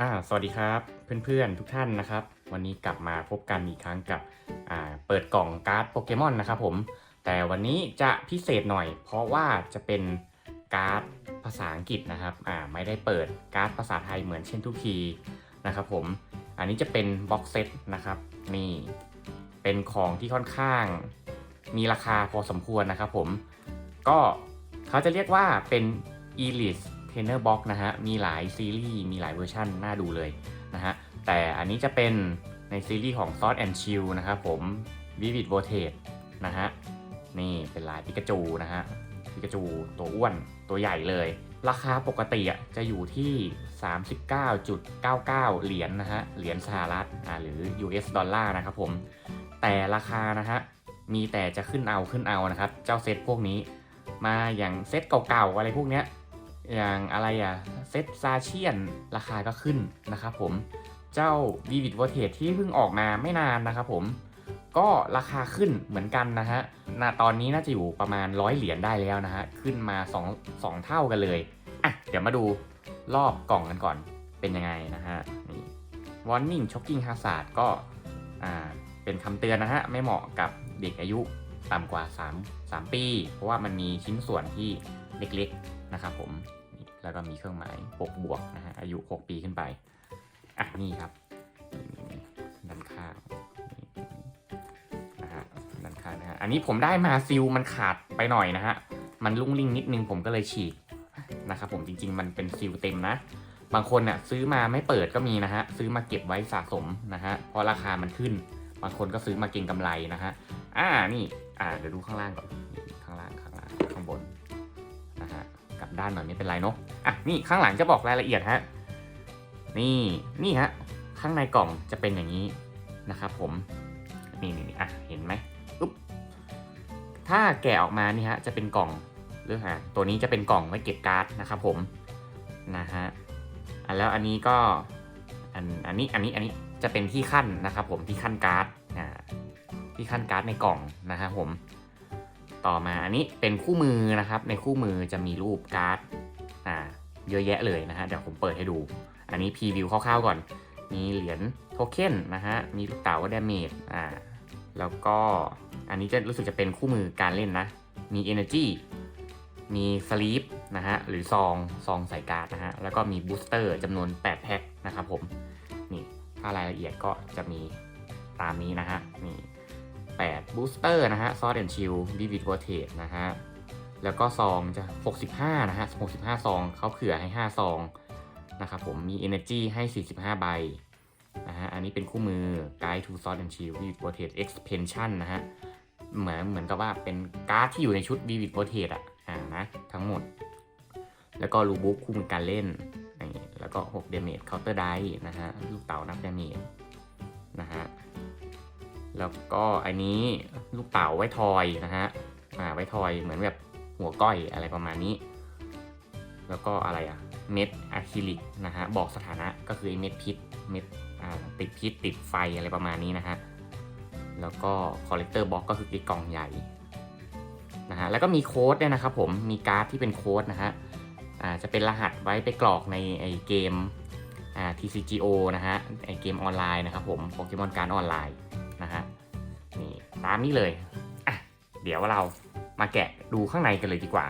อ่าสวัสดีครับเพื่อนๆทุกท่านนะครับ วันนี้กลับมาพบกันอีกครั้งกับอ่าเปิดกล่องการ์ดโปเกมอนนะครับผม แต่วันนี้จะพิเศษหน่อย เพราะว่าจะเป็นการ์ดภาษาอังกฤษนะครับอ่าไม่ได้เปิดการ์ดภาษาไทยเหมือนเช่นทุกทีนะครับผมอันนี้จะเป็นบ็อกเซตนะครับนี่เป็นของที่ค่อนข้าง มีราคาพอสมควรนะครับผมก็เขาจะเรียกว่าเป็น Elite Trainer Box นะฮะมีหลายซีรีส์มีหลายเวอร์ชันน่าดูเลยนะฮะแต่อันนี้จะเป็นในซีรีส์ของ Sword and Shield นะครับผม Vivid Voltage นะฮะนี่เป็นลายปิกาจูนะฮะปิกาจูตัวอ้วนตัวใหญ่เลย ราคาปกติอะจะอยู่ที่ 39.99 เหรียญนะฮะเหรียญสหรัฐอ่าหรือ US ดอลลาร์นะครับผมแต่ราคานะฮะมีแต่จะขึ้นเอาขึ้นเอานะครับ เจ้าเซตพวกนี้มาอย่างเซตเก่าๆอะไรพวกเนี้ย อย่างอะไรอะเซตซาเชียนราคาก็ขึ้นนะครับผมเจ้า Vivid Voltage ที่เพิ่งออกมาไม่นานนะครับผมก็ราคาขึ้นเหมือนกันนะฮะณตอนนี้น่าจะอยู่ประมาณร้อยเหรียญได้แล้วนะฮะ ขึ้นมา2 2เท่ากันเลย อะ เดี๋ยวมาดูรอบกล่องกันก่อน เป็นยังไงนะฮะ นี่ Warning Shocking Hazard ก็ อ่า เป็นคำเตือนนะฮะ ไม่เหมาะกับเด็กอายุต่ำกว่า 3 3 ปี เพราะว่ามันมีชิ้นส่วนที่เล็กๆ นะครับผมแล้วก็มีเครื่องหมาย 6 บวกนะฮะอายุ 6 ปีขึ้นไป อะ นี่ครับนี่ๆด้านข้างนะฮะด้านข้างนะฮะอันนี้ผมได้มาซิลมันขาดไปหน่อยนะฮะ มันลุ่งลิ่งนิดนึงผมก็เลยฉีกนะครับผมจริง ๆ มันเป็นซิลเต็มนะ บางคนน่ะซื้อมาไม่เปิดก็มีนะฮะ ซื้อมาเก็บไว้สะสมนะฮะเพราะราคามันขึ้น บางคนก็ซื้อมาเก็งกำไรนะฮะอ่านี่ อ่าเดี๋ยวดูข้างล่างก่อน ด้านหน่อยไม่เป็นไรเนาะอะนี่ข้างหลังจะบอกรายละเอียดฮะนี่นี่ฮะข้างในกล่องจะเป็นอย่างนี้นะครับผมนี่นี่นี่อะเห็นไหมอุ๊บถ้าแกะออกมานี่ฮะจะเป็นกล่องหรือฮะตัวนี้จะเป็นกล่องไว้เก็บการ์ดนะครับผมนะฮะอะแล้วอันนี้ก็อันอันนี้อันนี้อันนี้จะเป็นที่ขั้นนะครับผมที่ขั้นการ์ดอ่าที่ขั้นการ์ดในกล่องนะฮะผม ต่อมาอันนี้เป็นคู่มือนะครับ ในคู่มือจะมีรูปการ์ดอ่าเยอะแยะเลยนะฮะเดี๋ยวผมเปิดให้ดู อันนี้พรีวิวคร่าวๆก่อน มีเหรียญโทเค็นนะฮะมีลูกเต๋าดาเมจอ่าแล้วก็อันนี้จะรู้สึกจะเป็นคู่มือการเล่นนะ มี Energy มีสลีปนะฮะหรือซองซองใส่การ์ดนะฮะแล้วก็มีบูสเตอร์จำนวน 8 แพ็คนะครับผม นี่ถ้ารายละเอียดก็จะมีตามนี้นะฮะนี่ 8 Booster นะฮะ Sword and Shield Vivid Voltage นะฮะ แล้วก็ซองจะ 65 นะฮะ 65 ซองเขาเผื่อให้ 5 ซองนะครับผมมี Energy ให้ 45 ใบนะฮะ อันนี้เป็นคู่มือ Guide to Sword and Shield Vivid Voltage Expansion นะฮะ เหมือนเหมือนกับว่าเป็นการ์ดที่อยู่ในชุด Vivid Voltage อะอ่านะทั้งหมด แล้วก็รูบุ๊กคู่มือการเล่นแล้วก็6 Damage Counter Die นะฮะ ลูกเต๋านับ Damage นะฮะ แล้วก็อันนี้ลูกเต๋าไว้ทอยนะฮะอ่าไว้ทอยเหมือนแบบหัวก้อยอะไรประมาณนี้ แล้วก็อะไรอะเม็ดอะคริลิกนะฮะบอกสถานะก็คือเม็ดพิษเม็ดอ่าติดพิษติดไฟอะไรประมาณนี้นะฮะแล้วก็คอลเลกเตอร์บ็อกก็คือกล่องใหญ่นะฮะแล้วก็มีโค้ดด้วยนะครับผมมีการ์ดที่เป็นโค้ดนะฮะอ่าจะเป็นรหัสไว้ไปกรอกในไอเกมอ่า TCGO นะฮะไอเกมออนไลน์นะครับผมโปเกมอนการ์ดออนไลน์ ตามนี้เลยอะเดี๋ยวเรามาแกะดูข้างในกันเลยดีกว่า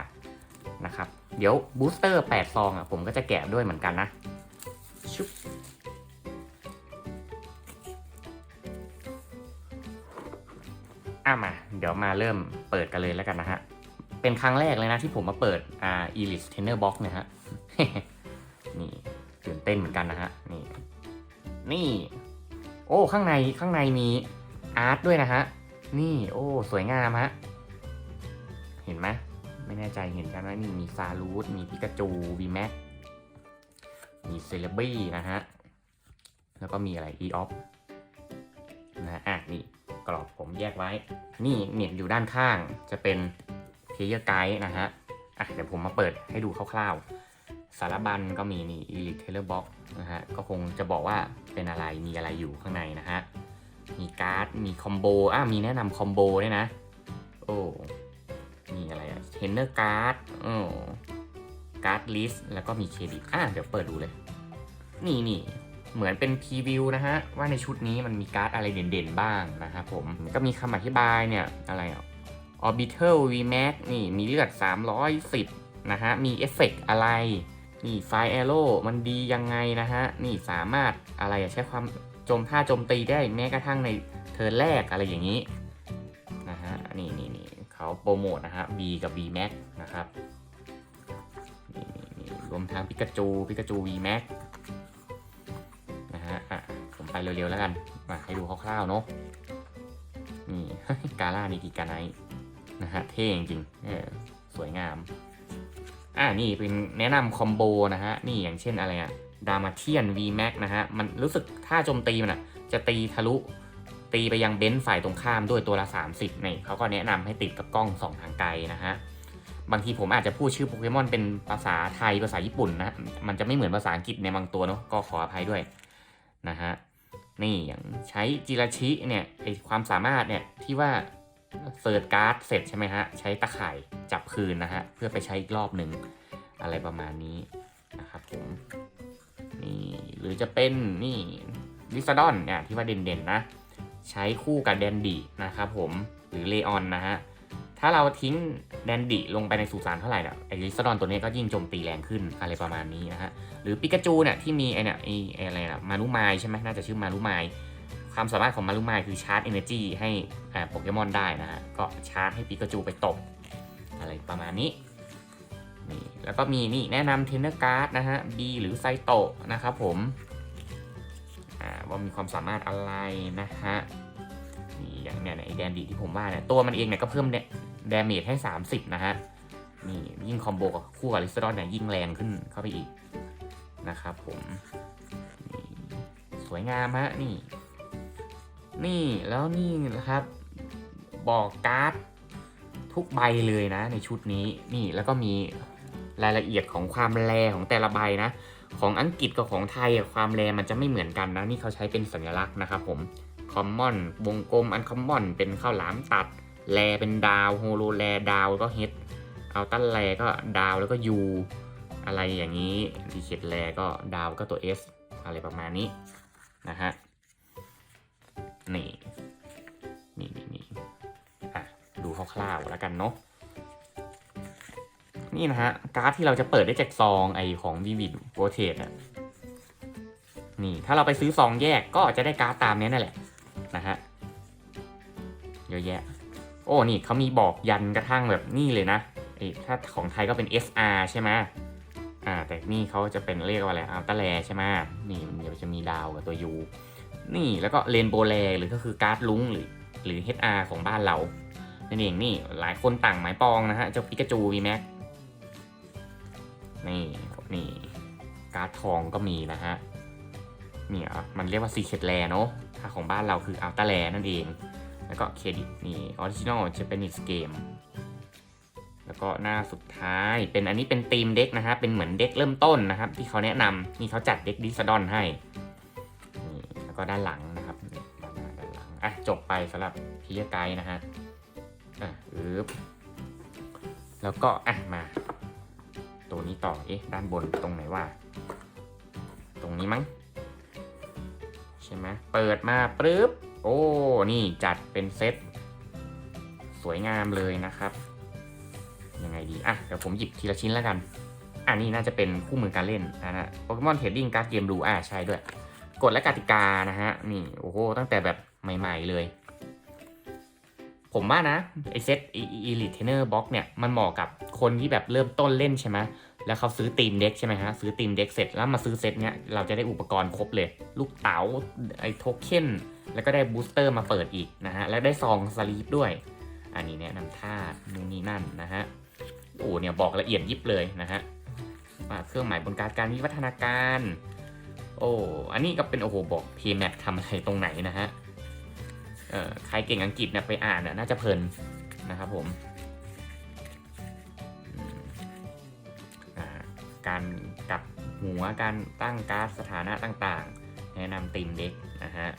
นะครับ เดี๋ยวบูสเตอร์8ซองอะผมก็จะแกะด้วยเหมือนกันนะชุบอะมา เดี๋ยวมาเริ่มเปิดกันเลยแล้วกันนะฮะ เป็นครั้งแรกเลยนะที่ผมมาเปิดอ่า Elite Trainer Box เนี่ยฮะ นี่ตื่นเต้นเหมือนกันนะฮะ นี่ นี่ โอ้ ข้างในข้างในมีอาร์ตด้วยนะฮะ นี่โอ้สวยงามฮะ เห็นไหมไม่แน่ใจเห็นกันไหมนี่มีซารูทมีปิกาจูวีแม็กมีเซเลบี้นะฮะ แล้วก็มีอะไรอีออฟนะอะนี่กรอบผมแยกไว้ นี่เน็ตอยู่ด้านข้างจะเป็นเพย์ไกด์นะฮะอะเดี๋ยวผมมาเปิดให้ดูคร่าวๆ สารบัญก็มีนี่ Elite Tailor Box นะฮะ ก็คงจะบอกว่าเป็นอะไรมีอะไรอยู่ข้างในนะฮะ มีการ์ด มีคอมโบ อะมีแนะนำคอมโบด้วยนะ โอ้ มีอะไรอะเทนเนอร์การ์ดโอ้การ์ดลิสต์แล้วก็มีเครดิต อะเดี๋ยวเปิดดูเลย นี่นี่เหมือนเป็นพรีวิวนะฮะ ว่าในชุดนี้มันมีการ์ดอะไรเด่นๆบ้างนะครับผม ก็มีคำอธิบายเนี่ยอะไรอะ Orbital VMAX นี่มีเลือด 310 นะฮะ มีเอฟเฟกอะไร นี่ไฟแอโร่มันดียังไงนะฮะ นี่สามารถอะไรใช้ความ จมท่าโจมตีได้แม้กระทั่งในเทิร์นแรกอะไรอย่างนี้นะฮะนี่นี่นี่เขาโปรโมทนะฮะ B กับ V Max นะครับนี่นี่นี่รวมทั้งปิกาจูปิกาจู V Max นะฮะอะผมไปเร็วๆแล้วกันมาให้ดูคร่าวๆเนาะนี่กาล่านี่กีกาไนนะฮะเท่จริงๆเออสวยงามอ่านี่เป็นแนะนำคอมโบนะฮะ นี่อย่างเช่นอะไรอะ ดามาเทียน V Max นะฮะ มันรู้สึกท่าโจมตีมันอะจะตีทะลุ ตีไปยังเบนซ์ฝ่ายตรงข้ามด้วยตัวละ 30นี่เขาก็แนะนำให้ติดกับกล้องสองทางไกลนะฮะ บางทีผมอาจจะพูดชื่อโปเกมอนเป็นภาษาไทยภาษาญี่ปุ่นนะ มันจะไม่เหมือนภาษาอังกฤษในบางตัวเนาะ ก็ขออภัยด้วยนะฮะ นี่อย่างใช้จิราชิเนี่ยไอความสามารถเนี่ยที่ว่าเสิร์ชการ์ดเสร็จใช่ไหมฮะ ใช้ตะข่ายจับคืนนะฮะ เพื่อไปใช้อีกรอบหนึ่งอะไรประมาณนี้นะครับผม นี่หรือจะเป็นนี่ลิซาดอนเนี่ยที่ว่าเด่นๆนะ ใช้คู่กับแดนดินะครับผมหรือเลออนนะฮะถ้าเราทิ้งแดนดิลงไปในสุสานเท่าไหร่เนี่ยไอลิซาดอนตัวนี้ก็ยิ่งโจมตีแรงขึ้นอะไรประมาณนี้นะฮะหรือปิกาจูเนี่ยที่มีไอเนี่ยไออะไรนะมารุไมายใช่ไหมน่าจะชื่อมารุไมายความสามารถของมารุไมายคือชาร์จ Energy ให้โปเกมอนได้นะฮะก็ชาร์จให้ปิกาจูไปตบอะไรประมาณนี้ นี่แล้วก็มีนี่แนะนำเทนเนอร์การ์ดนะฮะ B หรือไซโตะนะครับผมอ่าว่ามีความสามารถอะไรนะฮะนี่อย่างเนี่ยไอแดนดีที่ผมว่าเนี่ยตัวมันเองเนี่ยก็เพิ่มดาเมจให้ 30 นะฮะนี่ยิ่งคอมโบกับคู่กับลิสตรอนเนี่ยยิ่งแรงขึ้นเข้าไปอีกนะครับผมนี่สวยงามฮะนี่ นี่แล้วนี่นะครับบอกการ์ดทุกใบเลยนะในชุดนี้นี่แล้วก็มี รายละเอียดของความแรของแต่ละใบนะ ของอังกฤษกับของไทยความแรมันจะไม่เหมือนกันนะ นี่เขาใช้เป็นสัญลักษณ์นะครับผมคอมมอนวงกลมอันคอมมอนเป็นข้าวหลามตัดแลเป็นดาวโฮโลแลดาวก็เฮดเอาตั้นแลก็ดาวแล้วก็ยูอะไรอย่างนี้ดีเ e ตแลก็ดาวก็ตัว S อะไรประมาณนี้นะฮะนี่นี่นี่นี่อะดูคร่าวๆแล้วกันเนาะ นี่นะฮะ การ์ดที่เราจะเปิดได้จากซองไอของวิวิดโ o เทสอะนี่ถ้าเราไปซื้อซองแยกก็จะได้การ์ดตามนี้นั่นแหละนะฮะเยอะแยะ โอ้นี่เขามีบอกยันกระทั่งแบบนี่เลยนะไอถ้าของไทยก็เป็น SR ใช่ไหมอ่าแต่นี่เขาจะเป็นเรียกว่าอะไรอัลตาแลใช่ไหมนี่มันเดี๋ยวจะมีดาวกับตัวยูนี่แล้วก็เรนโบแลหรือก็คือการ์ดลุงหรือ หรือ HR ของบ้านเรานั่นเองนี่หลายคนต่างหมายปองนะฮะเจ้าปิกาจูวีแม็ก นี่นี่การ์ดทองก็มีนะฮะนี่อะมันเรียกว่าซีเคดแลเนาะถ้าของบ้านเราคืออัลตาแลนั่นเอง แล้วก็เครดิตนี่ออริจินอลเจแปนิสเกมแล้วก็หน้าสุดท้ายเป็นอันนี้เป็นทีมเด็กนะฮะเป็นเหมือนเด็กเริ่มต้นนะครับ ที่เขาแนะนำนี่เขาจัดเด็กดิสดอนให้นี่แล้วก็ด้านหลังนะครับด้านหลังอะจบไปสำหรับพีเรียไกด์นะฮะอะอึบแล้วก็อะมา ตัวนี้ต่อ เอ๊ะ ด้านบนตรงไหนว่าตรงนี้มั้ง ใช่ไหมเปิดมาปึ๊บ โอ้ นี่จัดเป็นเซตสวยงามเลยนะครับ ยังไงดี อะ เดี๋ยวผมหยิบทีละชิ้นแล้วกันอันนี้น่าจะเป็นคู่มือการเล่นอะนะโปเกมอนเทรดดิ้งการ์ดเกมดูอ่าใช่ด้วย กฎและกติกานะฮะ นี่ โอ้โห ตั้งแต่แบบใหม่ ๆ เลย ผมว่านะไอเซตอีลิทเทนเนอร์บ็อกเนี่ยมันเหมาะกับคนที่แบบเริ่มต้นเล่นใช่ไหมแล้วเขาซื้อทีมเด็กใช่ไหมฮะซื้อทีมเด็กเสร็จแล้วมาซื้อเซตเนี้ยเราจะได้อุปกรณ์ครบเลย ลูกเต๋าไอโทเค็นแล้วก็ได้บูสเตอร์มาเปิดอีกนะฮะแล้วได้ซองสลีปด้วย อันนี้แนะนำท่านู่นนี่นั่นนะฮะโอ้เนี่ยบอกละเอียดยิบเลยนะฮะมาเครื่องหมายบนการการวิวัฒนาการ โอ้อันนี้ก็เป็นโอ้โหบอกพีแมททำอะไรตรงไหนนะฮะ ใครเก่งอังกฤษเนี่ยไปอ่านน่ะน่าจะเพลินนะครับผมการกลับหัวการตั้งการ์ดสถานะต่างๆ แนะนำตีมเด็กนะฮะ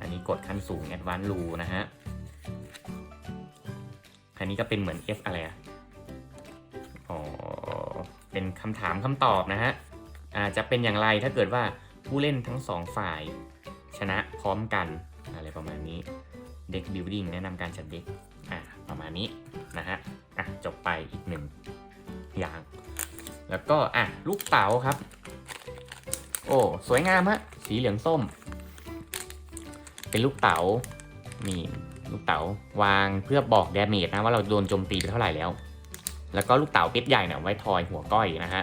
อันนี้กดขั้นสูง Advanced Rule นะฮะ อันนี้ก็เป็นเหมือน F อะไรอะอ๋อ เป็นคำถามคำตอบนะฮะอ่าจะเป็นอย่างไรถ้าเกิดว่าผู้เล่นทั้งสองฝ่าย ชนะพร้อมกันอะไรประมาณนี้เด็กบิวดิ้งแนะนำการจัดเด็กอ่าประมาณนี้นะฮะอะจบไปอีกหนึ่งอย่าง แล้วก็อะลูกเต๋าครับ โอ้สวยงามฮะสีเหลืองส้ม เป็นลูกเต๋านี่ลูกเต๋าวางเพื่อบอกดาเมจนะว่าเราโดนโจมตีไปเท่าไหร่แล้ว แล้วก็ลูกเต๋าเป็ดใหญ่เนี่ยไว้ทอยหัวก้อยนะฮะ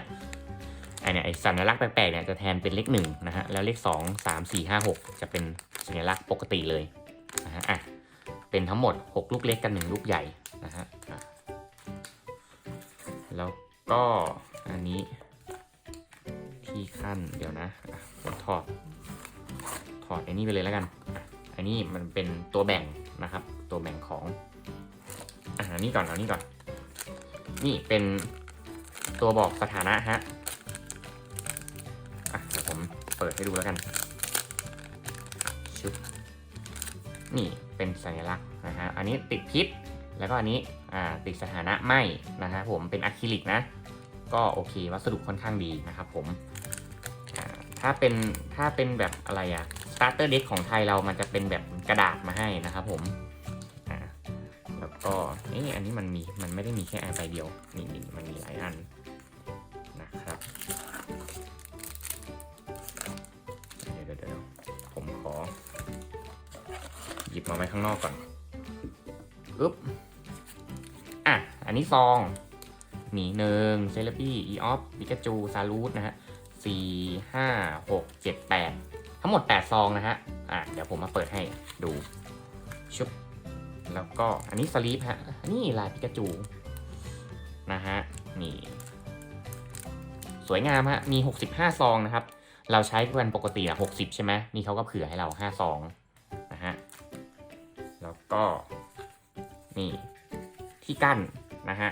อเนี่ยไอสัญลักษณ์แปลกๆเนี่ยจะแทนเป็นเลขหนึ่งนะฮะแล้วเลขสองสามสี่ห้าหกจะเป็นสัญลักษณ์ปกติเลยนะฮะอะเป็นทั้งหมด 6 ลูกเล็กกันหนึ่งลูกใหญ่นะฮะอะแล้วก็อันนี้ที่ขั้นเดี๋ยวนะผมถอด ถอดไอ้นี่ไปเลยแล้วกัน อันนี้มันเป็นตัวแบ่งนะครับ ตัวแบ่งของอันนี้ก่อนเอานี้ก่อน นี่เป็นตัวบอกสถานะฮะ เปิดให้ดูแล้วกันชุบนี่เป็นสัญลักษณ์นะฮะอันนี้ติดพิษแล้วก็อันนี้อ่าติดสถานะไหมนะฮะผมเป็นอะคริลิกนะก็โอเควัสดุค่อนข้างดีนะครับผมถ้าเป็นถ้าเป็นแบบอะไรอะ starter deck ของไทยเรามันจะเป็นแบบกระดาษมาให้นะครับผมแล้วก็เอ๊ะอันนี้มันมีมันไม่ได้มีแค่อันใบเดียวนี่นี่มันมีหลายอัน มาไว้ข้างนอกก่อนอึ๊บอะ อันนี้ซองมีหนึ่งเซเลบี้อีออฟปิกาจูซารูทนะฮะสี่ห้าหกเจ็ดแปดทั้งหมดแปดซองนะฮะ อะ เดี๋ยวผมมาเปิดให้ดูชุบแล้วก็อันนี้สลีปฮะ นี่ลายปิกาจู นะฮะ นี่ สวยงามฮะ มี 65 ซองนะครับ เราใช้กันปกติอะ60 ใช่ไหมนี่เขาก็เผื่อให้เรา 5 ซอง ก็นี่ที่กั้นนะฮะ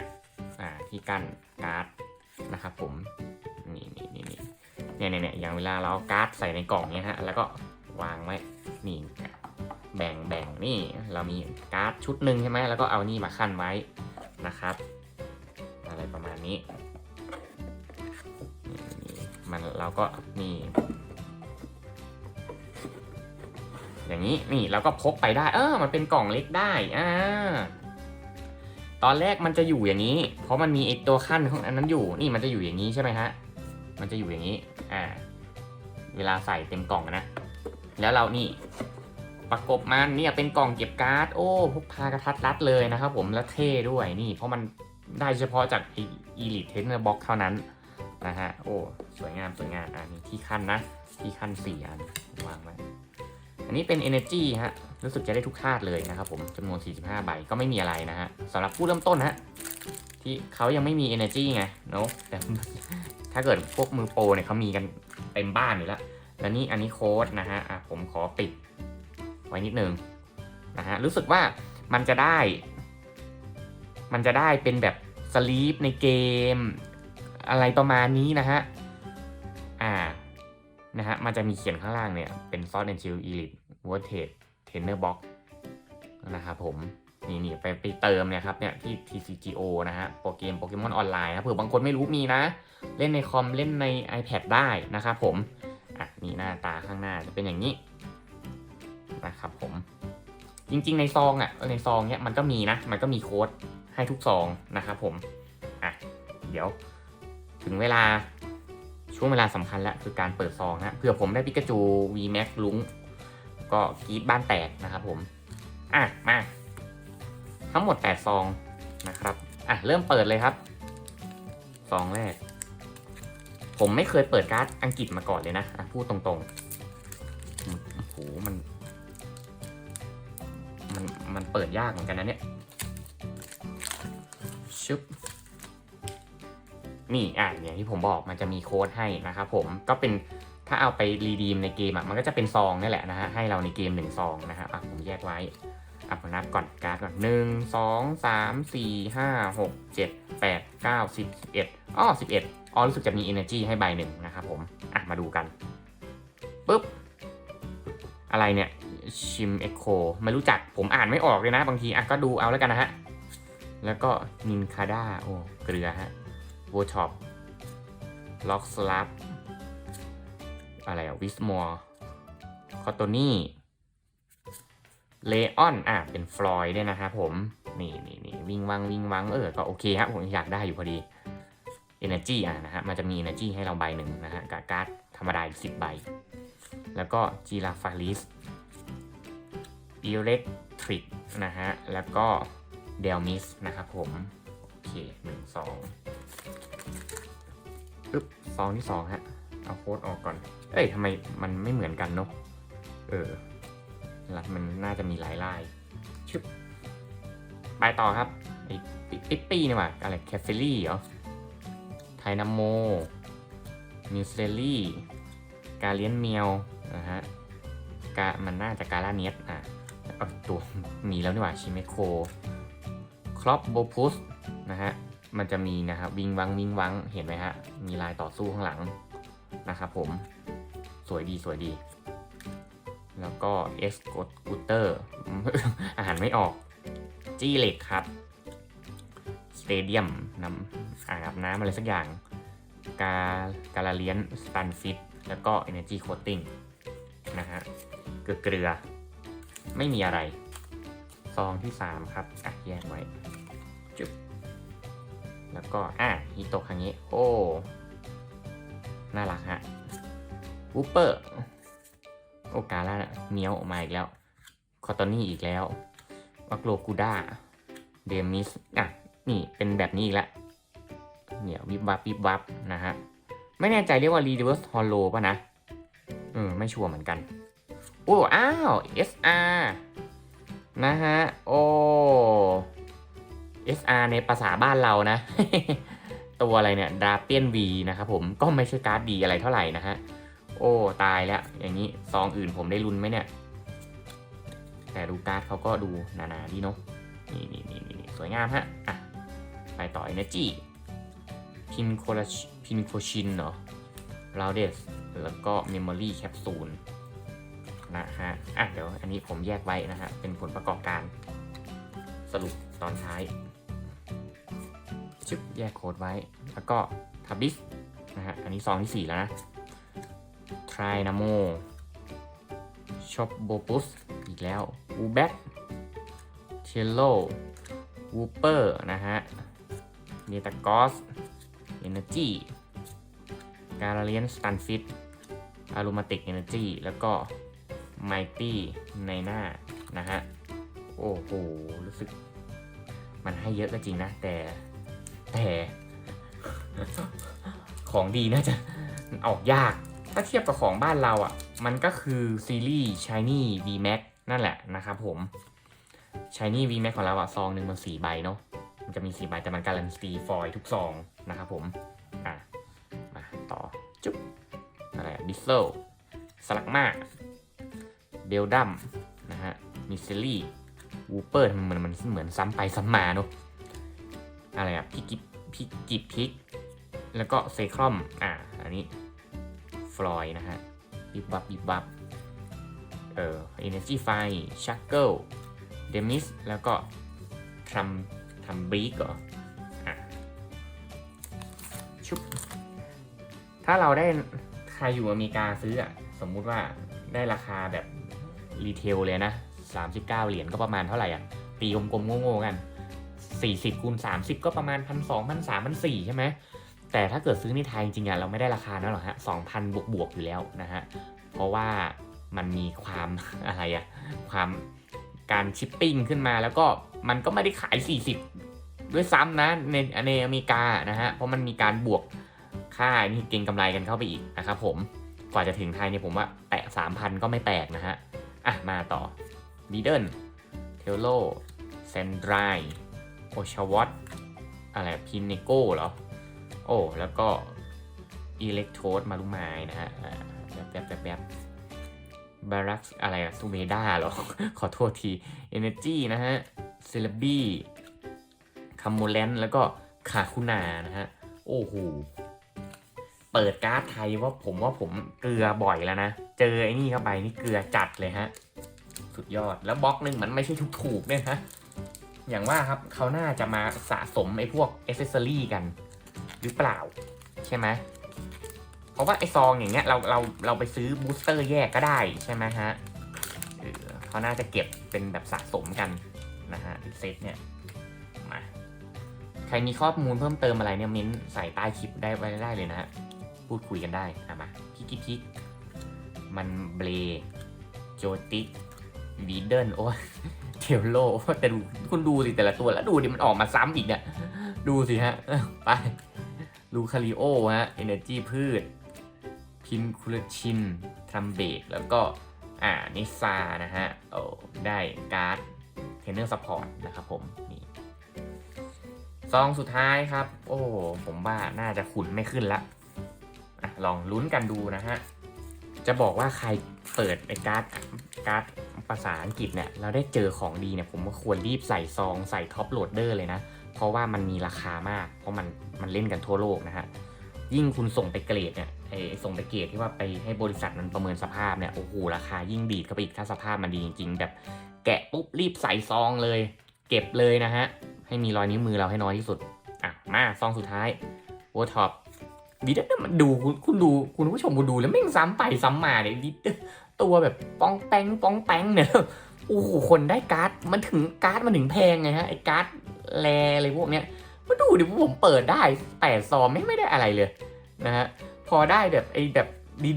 อ่าที่กั้นการ์ดนะครับผมนี่นี่นี่นี่เนี่ยเนี่ยเนี่ยอย่างเวลาเราการ์ดใส่ในกล่องเนี่ยฮะแล้วก็วางไว้นี่แบ่งแบ่งนี่เรามีการ์ดชุดหนึ่งใช่ไหมแล้วก็เอานี่มาขั้นไว้นะครับ อะไรประมาณนี้มันเราก็นี่ อย่างนี้นี่เราก็พกไปได้เออมันเป็นกล่องเล็กได้อ่าตอนแรกมันจะอยู่อย่างนี้ เพราะมันมีไอตัวขั้นของอันนั้นอยู่นี่มันจะอยู่อย่างนี้ใช่ไหมฮะมันจะอยู่อย่างนี้อ่าเวลาใส่เต็มกล่องนะ แล้วเรานี่ประกบมันเนี่ยเป็นกล่องเก็บการ์ดโอ้พกพากระทัดรัดเลยนะครับผมแล้วเท่ด้วยนี่ เพราะมันได้เฉพาะจากไอ Elite Trainer Box เท่านั้นนะฮะโอ้สวยงามสวยงามอันนี้ที่ขั้นนะ ที่ขั้นสี่อันวางไว้ อันนี้เป็น Energy ฮะ รู้สึกจะได้ทุกธาตุเลยนะครับผมจำนวน 45 ใบก็ไม่มีอะไรนะฮะสำหรับผู้เริ่มต้นฮะที่เขายังไม่มี Energy ไงเนาะแต่ถ้าเกิดพวกมือโปรเนี่ยเขามีกันเต็มบ้านอยู่แล้ว แล้วนี่อันนี้โค้ดนะฮะอะผมขอปิดไว้นิดนึงนะฮะรู้สึกว่ามันจะได้ มันจะได้เป็นแบบสลีปในเกม อะไรประมาณนี้นะฮะอ่า นะฮะมันจะมีเขียนข้างล่างเนี่ย เป็น s o ซ and Chill Elite w o r t e Trainer Box นะครับผมนี่นี่ไปไปเติมเนี่ยครับเนี่ยที่ TCGO นะฮะโปรเกมโปเกมอนออนไลน์นะเผื่อบางคนไม่รู้มีนะ เล่นในคอมเล่นใน iPad ได้นะครับผมอะนี่หน้าตาข้างหน้าจะเป็นอย่างนี้นะครับผมจริง ๆ ในซองอะในซองเนี้ยมันก็มีนะ มันก็มีโค้ดให้ทุกซองนะครับผมอะเดี๋ยวถึงเวลา ช่วงเวลาสำคัญแล้วคือการเปิดซองนะเผื่อผมได้ปิกาจู V Max ลุงก็กรีดบ้านแตกนะครับผม อะ มา ทั้งหมด 8 ซองนะครับ อะ เริ่มเปิดเลยครับ ซองแรก ผมไม่เคยเปิดการ์ดอังกฤษมาก่อนเลยนะะพูดตรงๆโอ้โหมัน มัน มันเปิดยากเหมือนกันนะเนี่ยชึบ นี่อะอย่างที่ผมบอกมันจะมีโค้ดให้นะครับผมก็เป็นถ้าเอาไปรีดีมในเกมอะมันก็จะเป็นซองนี่แหละนะฮะให้เราในเกมหนึ่งซองนะฮะอะผมแยกไว้อะผมนับก่อนการ์ดก่อนหนึ่งสองสามสี่ห้าหกเจ็ดแปดเก้าสิบสิบเอ็ดอ๋อสิบเอ็ดอ๋อรู้สึกจะมี energy ให้ใบหนึ่งนะครับผมอะมาดูกันปุ๊บอะไรเนี่ยชิมเอ็กโคไม่รู้จักผมอ่านไม่ออกเลยนะ บางทีอะก็ดูเอาแล้วกันนะฮะ แล้วก็นินคาด้าโอ้เกลือฮะ โวช็อปล็อกสลับอะไรอะวิสมอร์คอตโตนี่เลออนอะเป็นฟลอยด้วยนะครับผม นี่นี่นี่วิ่งวังวิ่งวังเออ ก็โอเคครับผมอยากได้อยู่พอดี Energy อะนะฮะมันจะมี Energy ให้เราใบหนึ่งนะฮะกับการ์ดธรรมดาอีกสิบใบ แล้วก็จีราฟาลิสอิเล็กทริกนะฮะ แล้วก็เดลมิสนะครับผม โอเคหนึ่งสอง ซองที่สองฮะ เอาโค้ดออกก่อน เอ้ยทำไมมันไม่เหมือนกันเนาะ เออแล้วมันน่าจะมีหลายลายชึบไปต่อครับไอ้ปิ๊ปปี้นี่หว่าอะไรแคฟเฟลี่เหรอ ไทนาโมมิวเซลลี่ กาเลียนเมียวนะฮะกามันน่าจะกาลาเนียสอะตัวมีแล้วนี่หว่าชิเมโค ครอปโบพุสนะฮะ มันจะมีนะครับวิงวังวิงวังเห็นไหมฮะมีลายต่อสู้ข้างหลังนะครับผมสวยดีสวยดี แล้วก็เอสกดกูเตอร์อาหารไม่ออก จี้เหล็กครับสเตเดียมน้ำอาบน้ำอะไรสักอย่าง กากาลาเลียนสตันฟิตแล้วก็ Energy Coating นะฮะเกลือเกลือ ไม่มีอะไร ซองที่ 3 ครับอะแยกไว้ แล้วก็อะฮิโตะคังเงะโอ้ น่ารักฮะวูเปอร์ โอกาล่าเมียวออกมาอีกแล้ว คอตตอนี่อีกแล้ววักโลกูด้า เดมิส อะ นี่เป็นแบบนี้อีกแล้วเนี่ยวิบวับวิบวับนะฮะ ไม่แน่ใจเรียกว่า reverse hollow ป่ะนะ เออ ไม่ชัวร์เหมือนกัน โอ้ อ้าว SR นะฮะ โอ้ SR ในภาษาบ้านเรานะ ตัวอะไรเนี่ยดาเปียน V นะครับผมก็ไม่ใช่การ์ดดีอะไรเท่าไหร่นะฮะ โอ้ตายแล้ว อย่างนี้ซองอื่นผมได้ลุ้นไหมเนี่ย แต่ดูการ์ดเขาก็ดูหนาๆดีเนาะนี่นี่นี่นี่สวยงามฮะ อะ ไปต่อ Energy พินโคลาพินโคชินเนาะลาเดสแล้วก็ Memory Capsule นะฮะ อะ เดี๋ยวอันนี้ผมแยกไว้นะฮะ เป็นผลประกอบการสรุปตอนท้าย ชึบแยกโค้ดไว้ แล้วก็ทับบิสนะฮะ อันนี้ซองที่ 4 แล้วนะทรนาโมชอปโบปุสอีกแล้วอูแบ็กเทโลวูเปอร์นะฮะเนตากอส Energy การเลียนสตันฟิตอารูมาติก Energy แล้วก็ Mighty ในหน้านะฮะ โอ้โห รู้สึกมันให้เยอะก็จริงนะ แต่ แต่ ของดีน่าจะออกยาก ถ้าเทียบกับของบ้านเราอะ มันก็คือซีรีส์ Shiny V Max นั่นแหละนะครับผม Shiny V Max ของเราอะ ซองหนึ่งมันสี่ใบเนาะ มันจะมีสี่ใบแต่มันการันตีฟอยทุกซองนะครับผม อะ มาต่อ จุ๊บ อะไรดิสเซสลักมากเบลดัมนะฮะมิสซิลี่วูเปอร์มันมันเหมือนซ้ำไปซ้ำมาเนอะ อะไรอะพิกิพิกิพิก แล้วก็เซครอม อะอันนี้ฟลอยนะฮะบิบบับบิบบับ เอ่อเอเนจีไฟชักเกิลเดมิส แล้วก็ทรัมทำบรีกเหรออะชุบ ถ้าเราได้ใครอยู่อเมริกาซื้ออะสมมุติว่าได้ราคาแบบรีเทลเลยนะ 39 เหรียญก็ประมาณเท่าไหร่อะ ตีกลมๆโง่ๆกัน 40คูณ30 ก็ประมาณ 1 2 0 0 1 3 0 0ใช่ไหมแต่ถ้าเกิดซื้อในไทยจริงๆอะเราไม่ได้ราคานั้นหรอกฮะ2,000 บวกบวกๆอยู่แล้วนะฮะ เพราะว่ามันมีความอะไรอะความการชิปปิ้งขึ้นมาแล้วก็มันก็ไม่ได้ขาย 40 ด้วยซ้ำนะในในอเมริกานะฮะ เพราะมันมีการบวกค่านี่เก็งกำไรกันเข้าไปอีกนะครับผมกว่าจะถึงไทยเนี่ยผมว่าแตะ3,000 ก็ไม่แตกนะฮะ อะ มาต่อบีเดิลเทลโลเซนดราย โอชาวอตอะไรพินเนโก้เหรอ โอ้ แล้วก็อิเล็กโทสมารุมายนะฮะแบบแบบแบบแบบบารักอะไรอะซูเมดาหรอ ขอโทษที Energy นะฮะเซเลบี้คัมโมเลนแล้วก็คาคุนานะฮะ โอ้โห เปิดการ์ดไทยว่าผมว่าผมเกลือบ่อยแล้วนะ เจอไอ้นี่เข้าไปนี่เกลือจัดเลยฮะ สุดยอดแล้วบล็อกหนึ่งมันไม่ใช่ถูกๆด้วยนะ อย่างว่าครับเขาน่าจะมาสะสมไอ้พวกอเซอรี่กัน หรือเปล่า ใช่ไหมเพราะว่าไอ้ซองอย่างเงี้ยเราเราเราไปซื้อบูสเตอร์แยกก็ได้ใช่ไหมฮะเออเขาน่าจะเก็บเป็นแบบสะสมกันนะฮะเซตเนี่ยมาใครมีข้อมูลเพิ่มเติมอะไรเนี่ยมิ้นใส่ใต้คลิปได้ไว้ได้เลยนะฮะพูดคุยกันได้อะมาพิกพิกมันเบลโจติกวีเดิลโอ้ เทลโลแต่คุณดูสิแต่ละตัวแล้วดูดิมันออกมาซ้ำอีกเนี่ย ดูสิฮะ ไป ลูคาริโอฮะเอเนจีพืช พินคุลชินทรัมเบกแล้วก็อ่านิซานะฮะโอ้ได้การ์ดเทรนเนอร์ซัพพอร์ตนะครับผมนี่ซองสุดท้ายครับ โอ้ผมว่าน่าจะขุนไม่ขึ้นละอะลองลุ้นกันดูนะฮะ จะบอกว่าใครเปิดไอ้การ์ด การ์ดภาษาอังกฤษเนี่ยเราได้เจอของดีเนี่ยผมว่าควรรีบใส่ซองใส่ท็อปโหลดเดอร์เลยนะ เพราะว่ามันมีราคามาก เพราะมันมันเล่นกันทั่วโลกนะฮะยิ่งคุณส่งไปเกรดเนี่ยไอส่งไปเกรดที่ว่าไปให้บริษัทมันประเมินสภาพเนี่ยโอ้โหราคายิ่งดีดเข้าไปอีกถ้าสภาพมันดีจริงๆแบบแกะปุ๊บรีบใส่ซองเลย เก็บเลยนะฮะให้มีรอยนิ้วมือเราให้น้อยที่สุดอะมาซองสุดท้ายโวท็อปวิดมันดูคุณคุณดูคุณผู้ชมคุณดูแล้วไม่ซ้ำไปซ้ำมาเนี่ยวิด ตัวแบบป้องแป้งป้องแป้งเนี่ยโอ้โหคนได้การ์ดมันถึงการ์ดมันถึงแพงไงฮะไอ้การ์ดแลอะไรพวกเนี้ยมาดูดิผมเปิดได้แปดซองไม่ไม่ได้อะไรเลยนะฮะพอได้แบบไอ้แบบ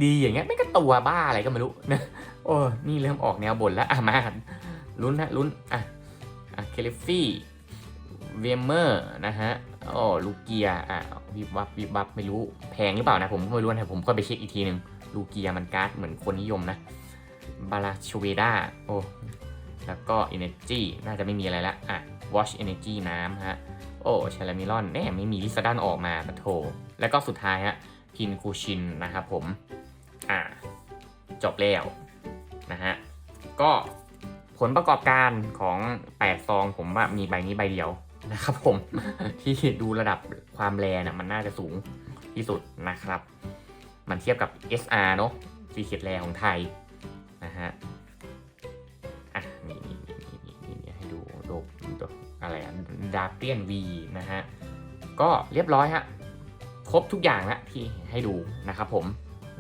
ดีๆอย่างเงี้ยไม่ก็ตัวบ้าอะไรก็ไม่รู้นะโอ้นี่เริ่มออกแนวบ่นแล้วอะมาลุ้นฮะลุ้นอะอะเคลิฟี่เวเมอร์นะฮะโอ้ลูเกียอะวิบวับวิบวับไม่รู้แพงหรือเปล่านะผมไม่รู้นะผมก็ไปเช็คอีกทีหนึ่ง ลูเกียมันการ์ดเหมือนคนนิยมนะบาราชเวดาโอ้แล้วก็ Energy น่าจะไม่มีอะไรละอะ Watch Energy น้ำฮะ โอ้ชาลามิลอนแน่ไม่มีลิซาดันออกมาปะโถ แล้วก็สุดท้ายฮะ พินคูชินนะครับผม อ่าจบแล้วนะฮะ ก็ผลประกอบการของ 8 ซองผมว่ามีใบนี้ใบเดียวนะครับผม ที่ดูระดับความแรงน่ะมันน่าจะสูงที่สุดนะครับ มันเทียบกับ SR เนอะซีเคียดแรของไทยนะฮะอะนี่นี่นี่นี่นี่นี่ให้ดูโดูดูอะไรอะดาร์เปียนวีนะฮะ ก็เรียบร้อยฮะ ครบทุกอย่างแล้วที่ให้ดูนะครับผม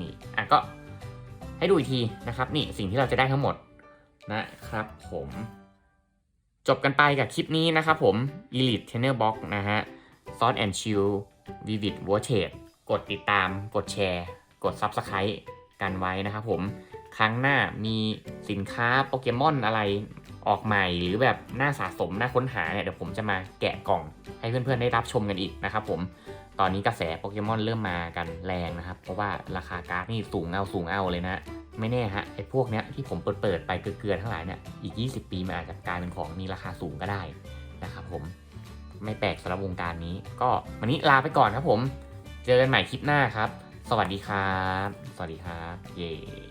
นี่อะก็ให้ดูอีกทีนะครับ นี่สิ่งที่เราจะได้ทั้งหมดนะครับผม จบกันไปกับคลิปนี้นะครับผม Elite Tenor Box นะฮะ s o u t and Chill Vivid v o r t a g e กดติดตาม กดแชร์ กด Subscribe กันไว้นะครับผม ครั้งหน้ามีสินค้าโปเกมอนอะไรออกใหม่หรือแบบน่าสะสมน่าค้นหาเนี่ยเดี๋ยวผมจะมาแกะกล่องให้เพื่อนๆได้รับชมกันอีกนะครับผม ตอนนี้กระแสโปเกมอนเริ่มมากันแรงนะครับ เพราะว่าราคาการ์ดนี่สูงเอาสูงเอาเลยนะ ไม่แน่ฮะไอ้พวกเนี้ยที่ผมเปิดเปิดไปเกลือๆทั้งหลายเนี่ยอีก 20 ปีมันอาจจะกลายเป็นของมีราคาสูงก็ได้นะครับผมไม่แปลกสำหรับวงการนี้ ก็วันนี้ลาไปก่อนครับผม เจอกันใหม่คลิปหน้าครับ สวัสดีครับ สวัสดีครับ เย้